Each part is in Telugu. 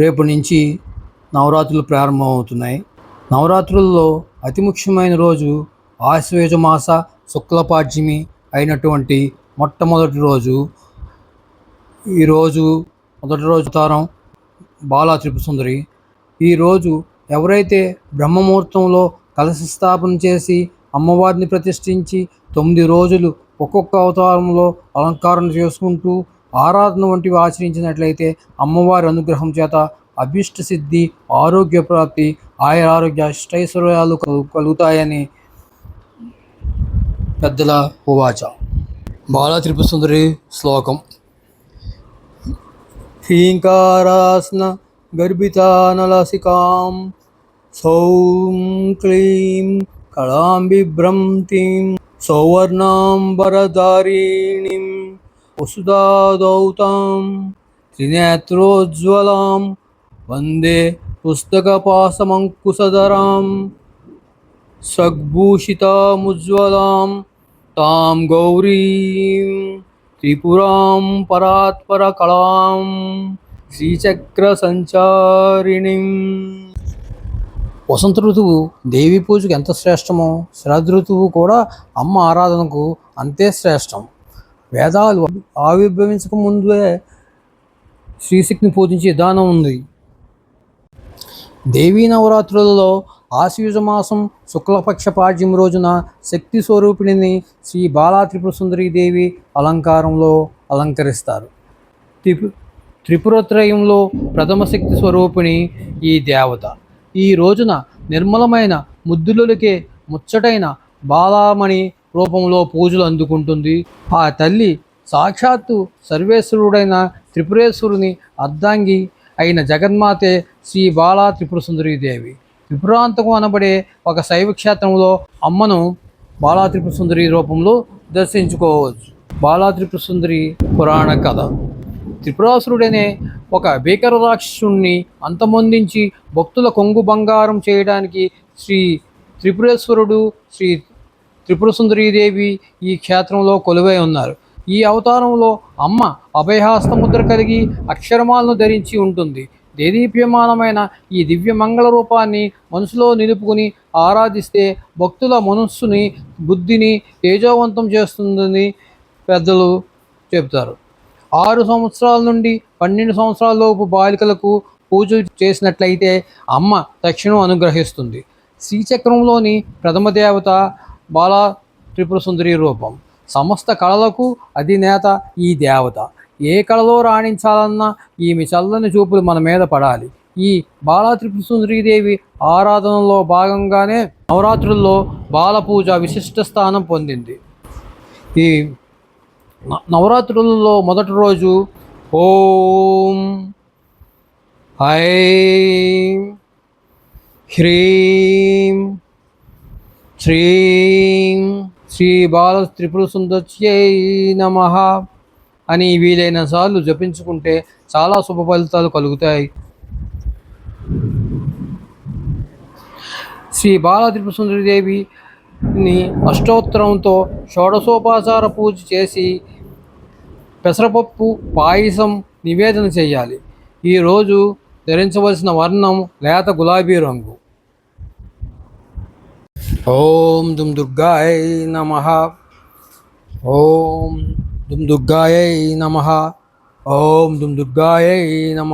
రేపు నుంచి నవరాత్రులు ప్రారంభమవుతున్నాయి. నవరాత్రుల్లో అతి ముఖ్యమైన రోజు ఆశ్వేజ మాస అయినటువంటి మొట్టమొదటి రోజు. ఈరోజు మొదటి రోజు తారం బాలా త్రిపుసుందరి. ఈరోజు ఎవరైతే బ్రహ్మముహూర్తంలో కలశ స్థాపన చేసి అమ్మవారిని ప్రతిష్ఠించి తొమ్మిది రోజులు ఒక్కొక్క అవతారంలో అలంకరణ చేసుకుంటూ ఆరాధన వంటివి ఆచరించినట్లయితే అమ్మవారి అనుగ్రహం చేత అభిష్ట సిద్ధి ఆరోగ్య ప్రాప్తి ఆయా ఆరోగ్య అష్టైశ్వర్యాలు కలుగుతాయని పెద్దల ఉవాచ. బాలా త్రిపుసుందరి శ్లోకం. హ్రీంకారాస్న గర్భితానలసికాం సౌం క్లీం కళాం బిభ్రంతిం సౌవర్ణాంబరధారిణీం వసుదాదౌతం త్రినేత్రోజ్వలం వందే పుస్తకపాసమంకుశధరాం సగ్భూషితాముజ్వలాం తాం గౌరీం త్రిపురాం పరాత్పరకళాం శ్రీచక్రసంచారిణిం వసంత ఋతువు దేవి పూజకు ఎంత శ్రేష్టమో శరద్ ఋతువు కూడా అమ్మ ఆరాధనకు అంతే శ్రేష్టం. వేదాలు ఆవిర్భవించక ముందే శ్రీశక్తిని పూజించే విధానం ఉంది. దేవీ నవరాత్రులలో ఆశ్వయుజ మాసం శుక్లపక్ష పాడ్యం రోజున శక్తి స్వరూపిణిని శ్రీ బాలా త్రిపుర సుందరి దేవి అలంకారంలో అలంకరిస్తారు. త్రిపు త్రిపురత్రయంలో ప్రథమ శక్తి స్వరూపిణి ఈ దేవత. ఈ రోజున నిర్మలమైన ముద్దులకే ముచ్చటైన బాలామణి రూపంలో పూజలు అందుకుంటుంది. ఆ తల్లి సాక్షాత్తు సర్వేశ్వరుడైన త్రిపురేశ్వరుని అర్ధాంగి అయిన జగన్మాతే శ్రీ బాలా త్రిపుర సుందరీదేవి త్రిపురాంతకం అనబడే ఒక శైవ క్షేత్రంలో అమ్మను బాలా త్రిపుర సుందరి రూపంలో దర్శించుకోవచ్చు. బాలా త్రిపుర సుందరి పురాణ కథ. త్రిపురాసురుడనే ఒక భీకర రాక్షసుణ్ణి అంతమొందించి భక్తుల కొంగు బంగారం చేయడానికి శ్రీ త్రిపురేశ్వరుడు శ్రీ త్రిపుర సుందరీదేవి ఈ క్షేత్రంలో కొలువై ఉన్నారు. ఈ అవతారంలో అమ్మ అభయహస్తముద్ర కలిగి అక్షరమాలను ధరించి ఉంటుంది. దేదీప్యమానమైన ఈ దివ్య మంగళ రూపాన్ని మనసులో నిలుపుకుని ఆరాధిస్తే భక్తుల మనస్సుని బుద్ధిని తేజోవంతం చేస్తుందని పెద్దలు చెప్తారు ఆరు సంవత్సరాల నుండి పన్నెండు సంవత్సరాలలోపు బాలికలకు పూజ చేసినట్లయితే అమ్మ తక్షణం అనుగ్రహిస్తుంది. శ్రీచక్రంలోని ప్రథమ దేవత బాలా త్రిపుర సుందరి రూపం. సమస్త కళలకు అధినేత ఈ దేవత. ఏ కళలో రాణించాలన్నా ఈమె చల్లని చూపులు మన మీద పడాలి. ఈ బాలా త్రిపుర సుందరీదేవి ఆరాధనలో భాగంగానే నవరాత్రుల్లో బాలపూజ విశిష్ట స్థానం పొందింది. ఈ నవరాత్రులలో మొదటి రోజు ఓం ఐం హ్రీం శ్రీం శ్రీ బాల త్రిపుర సుందర్యై నమ అని వీలైన సార్లు జపించుకుంటే చాలా శుభ ఫలితాలు కలుగుతాయి. శ్రీ బాల త్రిపుర సుందరిదేవిని అష్టోత్తరంతో షోడశోపాచార పూజ చేసి పెసరపప్పు పాయసం నివేదన చేయాలి. ఈరోజు ధరించవలసిన వర్ణం లేత గులాబీ రంగు. ఓం దుమ్ దుర్గాయ నమ. ఓం దుమ్ దుర్గాయ నమ. ఓం దుమ్ దుర్గాయ నమ.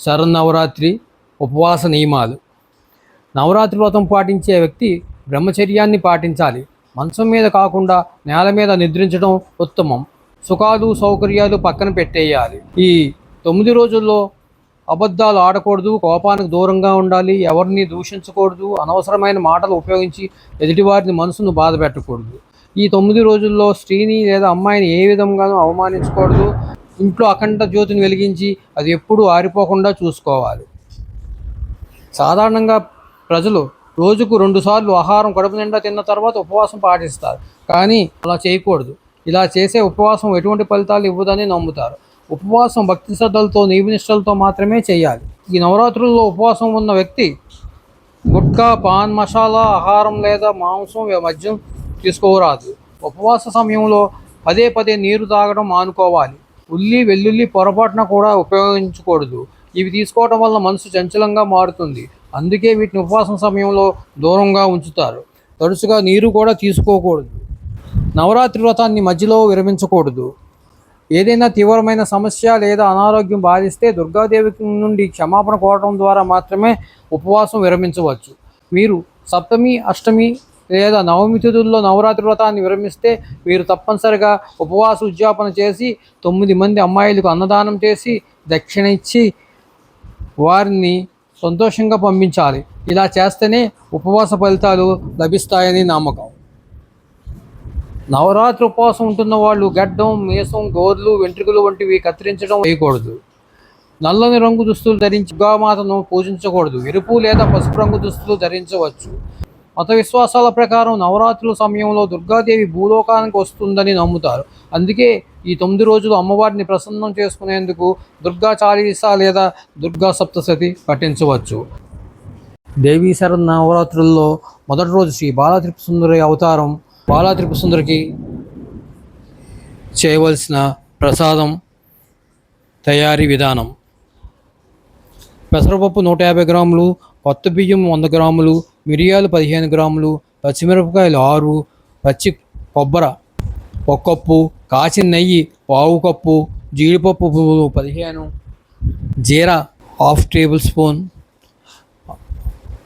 శరన్నవరాత్రి ఉపవాస నియమాలు. నవరాత్రి వ్రతం పాటించే వ్యక్తి బ్రహ్మచర్యాన్ని పాటించాలి. మంచం మీద కాకుండా నేల మీద నిద్రించడం ఉత్తమం. సుఖాలు సౌకర్యాలు పక్కన పెట్టేయాలి. ఈ తొమ్మిది రోజుల్లో అబద్ధాలు ఆడకూడదు కోపానికి దూరంగా ఉండాలి ఎవరిని దూషించకూడదు అనవసరమైన మాటలు ఉపయోగించి ఎదుటివారిని మనసును బాధ పెట్టకూడదు. ఈ తొమ్మిది రోజుల్లో స్త్రీని లేదా అమ్మాయిని ఏ విధంగానూ అవమానించకూడదు. ఇంట్లో అఖండ జ్యోతిని వెలిగించి అది ఎప్పుడూ ఆరిపోకుండా చూసుకోవాలి. సాధారణంగా ప్రజలు రోజుకు రెండుసార్లు ఆహారం కడుపు నిండా తిన్న తర్వాత ఉపవాసం పాటిస్తారు. కానీ అలా చేయకూడదు. ఇలా చేసే ఉపవాసం ఎటువంటి ఫలితాలు ఇవ్వదని నమ్ముతారు. ఉపవాసం భక్తి శ్రద్ధలతో నియమనిష్టలతో మాత్రమే చేయాలి. ఈ నవరాత్రుల్లో ఉపవాసం ఉన్న వ్యక్తి గుట్కా పాన్ మసాలా ఆహారం లేదా మాంసం మద్యం తీసుకోరాదు. ఉపవాస సమయంలో పదే పదే నీరు తాగడం మానుకోవాలి. ఉల్లి వెల్లుల్లి పొరపాటున కూడా ఉపయోగించకూడదు. ఇవి తీసుకోవడం వల్ల మనసు చంచలంగా మారుతుంది. అందుకే వీటిని ఉపవాసం సమయంలో దూరంగా ఉంచుతారు. తరచుగా నీరు కూడా తీసుకోకూడదు. నవరాత్రి వ్రతాన్ని మధ్యలో విరమించకూడదు. ఏదైనా తీవ్రమైన సమస్య లేదా అనారోగ్యం బాధిస్తే దుర్గాదేవి నుండి క్షమాపణ కోరడం ద్వారా మాత్రమే ఉపవాసం విరమించవచ్చు. మీరు సప్తమి అష్టమి లేదా నవమి తిథుల్లో నవరాత్రి వ్రతాన్ని విరమిస్తే మీరు తప్పనిసరిగా ఉపవాస ఉద్యాపన చేసి తొమ్మిది మంది అమ్మాయిలకు అన్నదానం చేసి దక్షిణ ఇచ్చి వారిని సంతోషంగా పంపించాలి. ఇలా చేస్తేనే ఉపవాస ఫలితాలు లభిస్తాయని నమ్మకం. నవరాత్రి ఉపవాసం ఉంటున్న వాళ్ళు గడ్డం మీసం గోర్లు వెంట్రుకలు వంటివి కత్తిరించడం వేయకూడదు. నల్లని రంగు దుస్తులు ధరించి దుర్గామాతను పూజించకూడదు. ఎరుపు లేదా పసుపు రంగు దుస్తులు ధరించవచ్చు. మత విశ్వాసాల ప్రకారం నవరాత్రుల సమయంలో దుర్గాదేవి భూలోకానికి వస్తుందని నమ్ముతారు. అందుకే ఈ తొమ్మిది రోజులు అమ్మవారిని ప్రసన్నం చేసుకునేందుకు దుర్గా చాలీసా లేదా దుర్గా సప్తశతి పఠించవచ్చు. దేవీ శరణ్ నవరాత్రుల్లో మొదటి రోజు శ్రీ బాలత్రిపు సుందరి అవతారం బాలా త్రిపుసుందరికి చేయవలసిన ప్రసాదం తయారీ విధానం. పెసరపప్పు నూట యాభై గ్రాములు కొత్త బియ్యం వంద గ్రాములు మిరియాలు పదిహేను గ్రాములు పచ్చిమిరపకాయలు ఆరు పచ్చి కొబ్బర ఒక కప్పు కాచిన నెయ్యి పావు కప్పు జీడిపప్పు పువ్వులు పదిహేను జీరా హాఫ్ టేబుల్ స్పూన్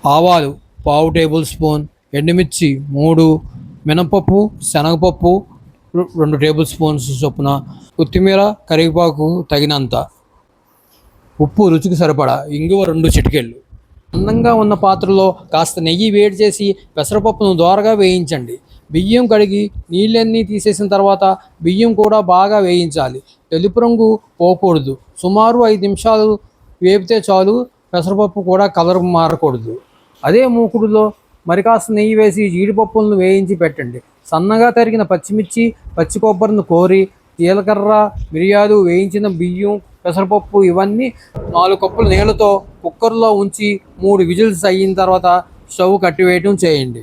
ఆవాలు పావు టేబుల్ స్పూన్ ఎండుమిర్చి మూడు మినపప్పు శనగపప్పు రెండు టేబుల్ స్పూన్స్ చొప్పున కొత్తిమీర కరివేపాకు తగినంత. ఉప్పు రుచికి సరిపడా ఇంగువ రెండు చిటికెళ్ళు. అందంగా ఉన్న పాత్రలో కాస్త నెయ్యి వేడి చేసి పెసరపప్పును దోరగా వేయించండి. బియ్యం కడిగి నీళ్ళన్నీ తీసేసిన తర్వాత బియ్యం కూడా బాగా వేయించాలి. తెలుపు రంగు పోకూడదు. సుమారు ఐదు నిమిషాలు వేపితే చాలు పెసరపప్పు కూడా కలర్ మారకూడదు. అదే మూకుడులో మరి కాస్త నెయ్యి వేసి జీడిపప్పులను వేయించి పెట్టండి. సన్నగా తరిగిన పచ్చిమిర్చి పచ్చి కొబ్బరిని కోరి జీలకర్ర మిరియాలు వేయించిన బియ్యం పెసరపప్పు ఇవన్నీ నాలుగు కప్పుల నీళ్ళతో కుక్కర్లో ఉంచి మూడు విజిల్స్ అయిన తర్వాత స్టవ్ కట్టివేయటం చేయండి.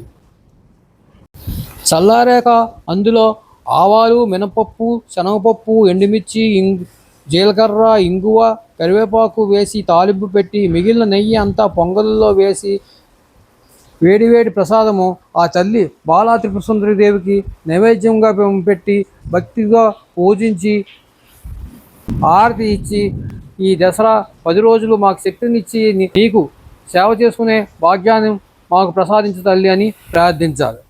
చల్లారాక అందులో ఆవాలు మినపప్పు శనగపప్పు ఎండుమిర్చి ఇంగు జీలకర్ర ఇంగువ కరివేపాకు వేసి తాలింపు పెట్టి మిగిలిన నెయ్యి అంతా పొంగల్లో వేసి వేడివేడి ప్రసాదము ఆ తల్లి బాలా త్రిపుర దేవికి నైవేద్యంగా పెట్టి భక్తిగా పూజించి ఆరతి ఇచ్చి ఈ దసరా పది రోజులు మాకు శక్తినిచ్చి నీకు సేవ చేసుకునే భాగ్యాన్ని మాకు ప్రసాదించు తల్లి అని ప్రార్థించాలి.